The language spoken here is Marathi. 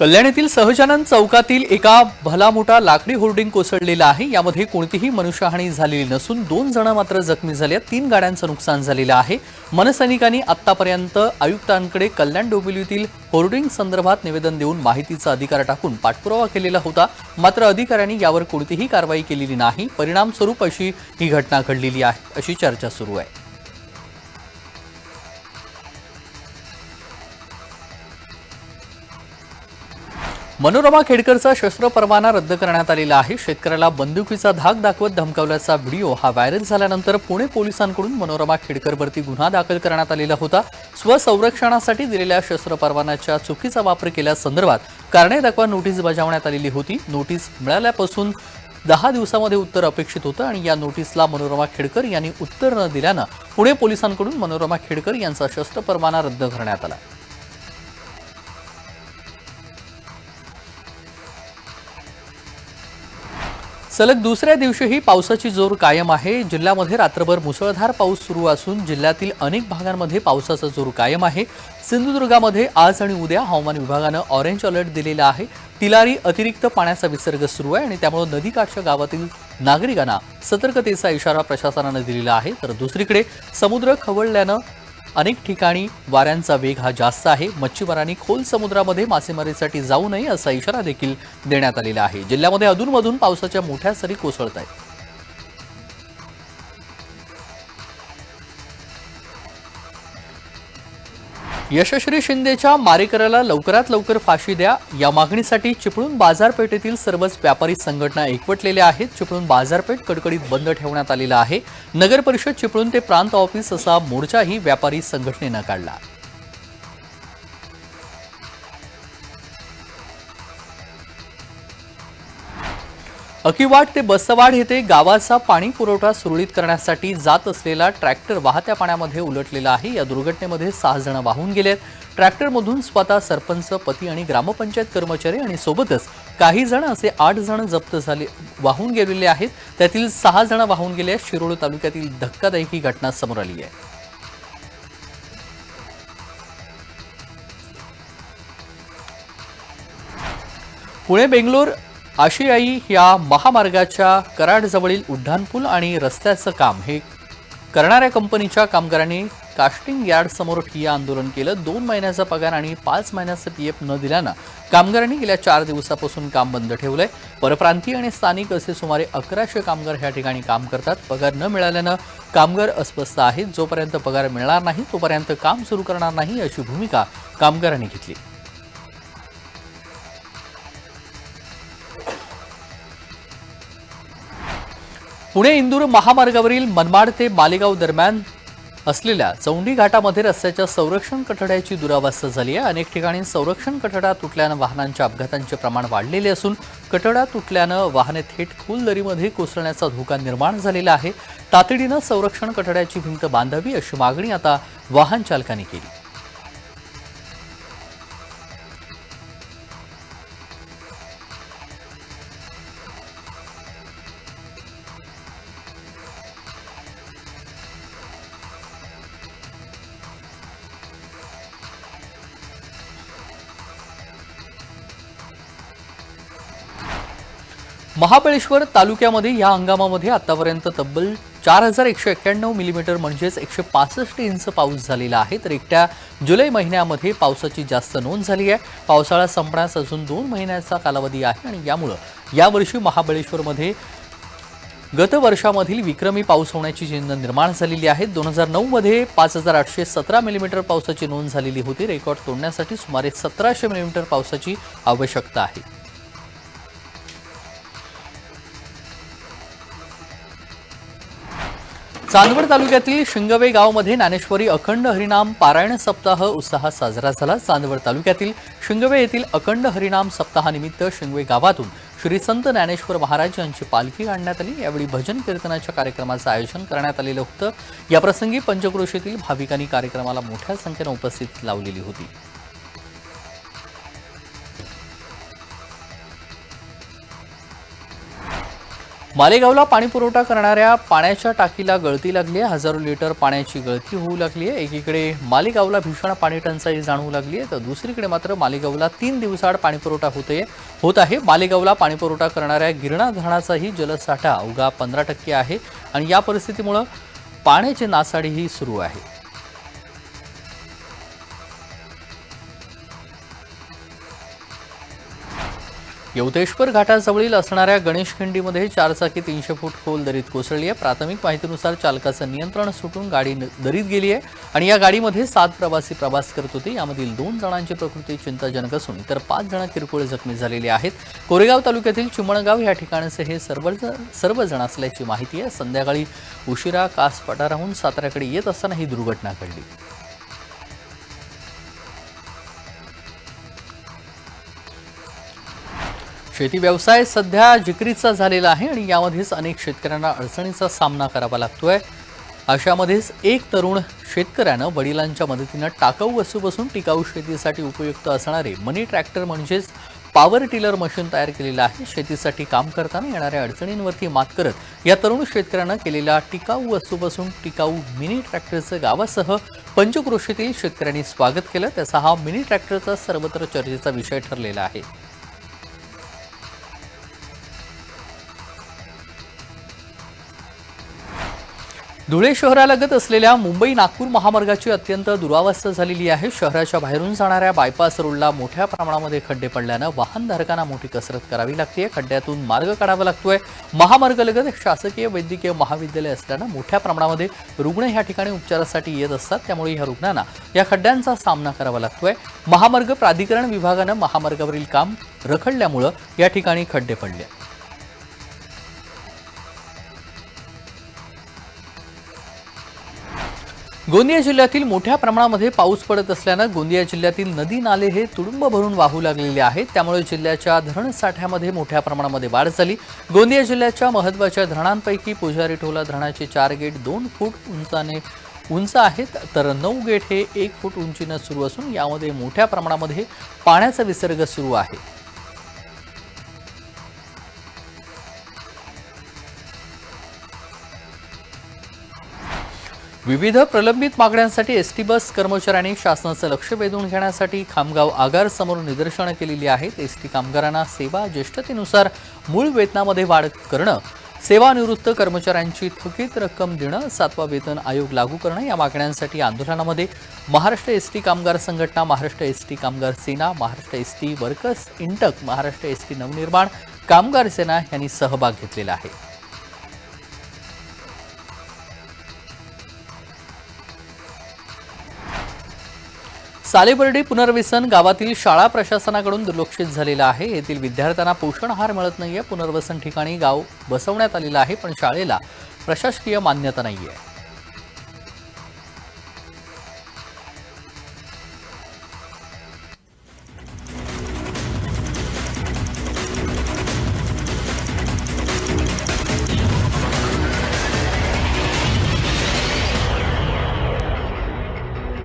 कल्याण येथील सहजानंद चौकातील एका भला मोठा लाकडी होर्डिंग कोसळलेला आहे. यामध्ये कोणतीही मनुष्यहानी झालेली नसून दोन जण मात्र जखमी झाले आहेत. तीन गाड्यांचं नुकसान झालेलं आहे. मनसैनिकांनी आतापर्यंत आयुक्तांकडे कल्याण डोंबिवलीतील होर्डिंग संदर्भात निवेदन देऊन माहितीचा अधिकार टाकून पाठपुरावा केलेला होता. मात्र अधिकाऱ्यांनी यावर कोणतीही कारवाई केलेली नाही. परिणामस्वरूप अशी ही घटना घडलेली आहे. अशी चर्चा सुरू आहे. मनोरमा खेडकरचा शस्त्र परवाना रद्द करण्यात आलेला आहे. शेतकऱ्याला बंदुकीचा धाक दाखवत धमकावल्याचा व्हिडिओ हा व्हायरल झाल्यानंतर पुणे पोलिसांकडून मनोरमा खेडकरवरती गुन्हा दाखल करण्यात आलेला होता. स्वसंरक्षणासाठी दिलेल्या शस्त्र परवान्याच्या चुकीचा वापर केल्यासंदर्भात कारणे दाखवा नोटीस बजावण्यात आलेली होती. नोटीस मिळाल्यापासून दहा दिवसामध्ये उत्तर अपेक्षित होतं आणि या नोटीसला मनोरमा खेडकर यांनी उत्तर न दिल्यानं पुणे पोलिसांकडून मनोरमा खेडकर यांचा शस्त्र परवाना रद्द करण्यात आला. सलग दुसऱ्या दिवशीही पावसाची जोर कायम आहे. जिल्ह्यामध्ये रात्रभर मुसळधार पाऊस सुरू असून जिल्ह्यातील अनेक भागांमध्ये पावसाचा जोर कायम आहे. सिंधुदुर्गामध्ये आज आणि उद्या हवामान विभागानं ऑरेंज अलर्ट दिलेला आहे. तिलारी अतिरिक्त पाण्याचा विसर्ग सुरू आहे आणि त्यामुळे नदीकाठच्या गावातील नागरिकांना सतर्कतेचा इशारा प्रशासनानं दिलेला आहे. तर दुसरीकडे समुद्र खवळल्यानं अनेक ठिकाणी वाऱ्यांचा वेग हा जास्त आहे. मच्छीमारांनी खोल समुद्रामध्ये मासेमारीसाठी जाऊ नये असा इशारा देखील देण्यात आलेला आहे. जिल्ह्यामध्ये अधूनमधून पावसाच्या मोठ्या सरी कोसळत आहेत यशश्री शिंदेच्या मारेकऱ्याला लवकरात लवकर फाशी द्या. या मागणीसाठी चिपळूण बाजारपेठेतील सर्वच व्यापारी संघटना एकवटलेल्या आहेत. चिपळूण बाजारपेठ कडकडीत बंद ठेवण्यात आलेला आहे. नगरपरिषद चिपळूण ते प्रांत ऑफिस असा मोर्चाही व्यापारी संघटनेनं काढला. अकिवाट ते बसवाड येथे गावाचा पाणी पुरवठा सुरळीत करण्यासाठी जात असलेला ट्रॅक्टर वाहत्या पाण्यामध्ये उलटलेला आहे. या दुर्घटनेमध्ये सहा जण वाहून गेले आहेत ट्रॅक्टरमधून स्वतः सरपंच पती आणि ग्रामपंचायत कर्मचारी आणि सोबतच काही जण असे आठ जण जप्त झाले वाहून गेलेले आहेत. त्यातील सहा जण वाहून गेले आहेत. शिरोळ तालुक्यातील धक्कादायक ही घटना समोर आली आहे. पुणे बेंगलोर आशियाई या महामार्गाच्या कराडजवळील उड्डाणपूल आणि रस्त्याचं काम हे करणाऱ्या कंपनीच्या कामगारांनी कास्टिंग यार्डसमोर ठिय्या आंदोलन केलं. दोन महिन्याचा पगार आणि पाच महिन्याचं पी एफ न दिल्यानं कामगारांनी गेल्या चार दिवसापासून काम बंद ठेवलंय. परप्रांतीय आणि स्थानिक असे सुमारे अकराशे कामगार ह्या ठिकाणी काम करतात. पगार न मिळाल्यानं कामगार अस्वस्थ आहेत. जोपर्यंत पगार मिळणार नाही तोपर्यंत काम सुरू करणार नाही अशी भूमिका कामगारांनी घेतली. पुणे इंदूर महामार्गावरील मनमाड ते मालेगाव दरम्यान असलेल्या चौंडी घाटामध्ये रस्त्याच्या संरक्षण कठड्याची दुरावस्था झाली आहे. अनेक ठिकाणी संरक्षण कठडा तुटल्यानं वाहनांच्या अपघातांचे प्रमाण वाढलेले असून कठडा तुटल्यानं वाहने थेट खोल दरीमध्ये कोसळण्याचा धोका निर्माण झालेला आहे. तातडीनं संरक्षण कठड्याची भिंत बांधावी अशी मागणी आता वाहन चालकांनी केली. महाबळेश्वर तालुक्यामध्ये या हंगामामध्ये आतापर्यंत तब्बल चार हजार एकशे एक्क्याण्णव मिलीमीटर म्हणजेच एकशे पासष्ट इंच पाऊस झालेला आहे. तर एकट्या जुलै महिन्यामध्ये पावसाची जास्त नोंद झाली आहे. पावसाळा संपण्यास अजून दोन महिन्याचा कालावधी आहे आणि यामुळं यावर्षी महाबळेश्वरमध्ये गत वर्षामधील विक्रमी पाऊस होण्याची चिन्ह निर्माण झालेली आहेत दोन हजार नऊमध्ये पाच हजार आठशे सतरा मिलीमीटर पावसाची नोंद झालेली होती. रेकॉर्ड तोडण्यासाठी सुमारे सतराशे मिलीमीटर पावसाची आवश्यकता आहे. चांदवड तालुक्यातील शिंगवे गावामध्ये ज्ञानेश्वरी अखंड हरिनाम पारायण सप्ताह उत्साहात साजरा झाला. चांदवड तालुक्यातील शिंगवे येथील अखंड हरिनाम सप्ताहानिमित्त शिंगवे गावातून श्री संत ज्ञानेश्वर महाराज यांची पालखी आणण्यात आली. यावेळी भजन कीर्तनाच्या कार्यक्रमाचं आयोजन करण्यात आलेलं होतं. याप्रसंगी पंचक्रोशीतील भाविकांनी कार्यक्रमाला मोठ्या संख्येनं उपस्थित लावलेली होती. मालेगावला पाणी पुरवठा करणाऱ्या पाण्याच्या टाकीला गळती लागली आहे हजारो लिटर पाण्याची गळती होऊ लागली आहे एकीकडे मालेगावला भीषण पाणी टंचाई जाणवू लागली आहे तर दुसरीकडे मात्र मालेगावला तीन दिवसाआड पाणीपुरवठा होते होत आहे. मालेगावला पाणीपुरवठा करणाऱ्या गिरणा धरणाचाही जलसाठा अवघा पंधरा टक्के आहे आणि या परिस्थितीमुळं पाण्याची नासाडीही सुरू आहे. यवतेश्वर घाटाजवळील असणाऱ्या गणेश खिंडीमध्ये चारचाकी तीनशे फूट खोल दरीत कोसळली आहे. प्राथमिक माहितीनुसार चालकाचं नियंत्रण सुटून गाडी न- दरीत गेली आहे आणि या गाडीमध्ये सात प्रवासी प्रवास करत होते. यामधील दोन जणांची प्रकृती चिंताजनक असून इतर पाच जण किरकोळ जखमी झालेले आहेत. कोरेगाव तालुक्यातील चिमणगाव या ठिकाणचे हे सर्वजण सर्वजण असल्याची माहिती आहे. संध्याकाळी उशिरा कास पठाराहून साताऱ्याकडे येत असताना ही दुर्घटना घडली. शेती व्यवसाय सध्या जिकरीचा झालेला आहे आणि यामध्येच अनेक शेतकऱ्यांना अडचणीचा सामना करावा लागतोय. अशामध्येच एक तरुण शेतकऱ्यानं वडिलांच्या मदतीनं टाकाऊ वस्तूपासून टिकाऊ शेतीसाठी उपयुक्त असणारे मनी ट्रॅक्टर म्हणजेच पॉवर टिलर मशीन तयार केलेलं आहे. शेतीसाठी काम करताना येणाऱ्या अडचणींवरती मात करत या तरुण शेतकऱ्यानं केलेल्या टिकाऊ वस्तूपासून टिकाऊ मिनी ट्रॅक्टरचं गावासह पंचक्रोशीतील शेतकऱ्यांनी स्वागत केलं. त्याचा हा मिनी ट्रॅक्टरचा सर्वत्र चर्चेचा विषय ठरलेला आहे. धुळे शहरालगत असलेल्या मुंबई नागपूर महामार्गाची अत्यंत दुरावस्था झालेली आहे. शहराच्या बाहेरून जाणाऱ्या बायपास रोडला मोठ्या प्रमाणामध्ये खड्डे पडल्यानं वाहनधारकांना मोठी कसरत करावी लागते. खड्ड्यातून मार्ग काढावा लागतोय. महामार्गालगत शासकीय वैद्यकीय महाविद्यालय असल्यानं मोठ्या प्रमाणामध्ये रुग्ण ह्या ठिकाणी उपचारासाठी येत असतात. त्यामुळे ह्या रुग्णांना या खड्ड्यांचा सामना करावा लागतोय. महामार्ग प्राधिकरण विभागानं महामार्गावरील काम रखडल्यामुळं या ठिकाणी खड्डे पडले. गोंदिया जिल्ह्यातील मोठ्या प्रमाणामध्ये पाऊस पडत असल्यानं गोंदिया जिल्ह्यातील नदी नाले हे तुडुंब भरून वाहू लागलेले आहेत. त्यामुळे जिल्ह्याच्या धरण साठ्यामध्ये मोठ्या प्रमाणामध्ये वाढ झाली. गोंदिया जिल्ह्याच्या महत्त्वाच्या धरणांपैकी पुजारी टोला धरणाचे चार गेट दोन फूट उंचाने उंच आहेत तर नऊ गेट हे एक फूट उंचीनं सुरू असून यामध्ये मोठ्या प्रमाणामध्ये पाण्याचा विसर्ग सुरू आहे. विविध प्रलंबित मागण्यांसाठी एस टी बस कर्मचाऱ्यांनी शासनाचं लक्ष वेधून घेण्यासाठी खामगाव आगार समोर निदर्शनं केलेली आहेत. एस टी कामगारांना सेवा ज्येष्ठतेनुसार मूळ वेतनामध्ये वाढ करणं सेवानिवृत्त कर्मचाऱ्यांची थकीत रक्कम देणं सातवा वेतन आयोग लागू करणं या मागण्यांसाठी आंदोलनामध्ये महाराष्ट्र एस टी कामगार संघटना Maharashtra S T Kamgar Sena Maharashtra S T workers INTUC Maharashtra S T Navnirman Kamgar Sena यांनी सहभाग घेतलेला आहे. सालेबर्डी पुनर्वसन गावातील शाळा प्रशासनाकडून दुर्लक्षित झालेलं आहे. येथील विद्यार्थ्यांना पोषण आहार मिळत नाहीये. पुनर्वसन ठिकाणी गाव बसवण्यात आलेलं आहे पण शाळेला प्रशासकीय मान्यता नाहीये.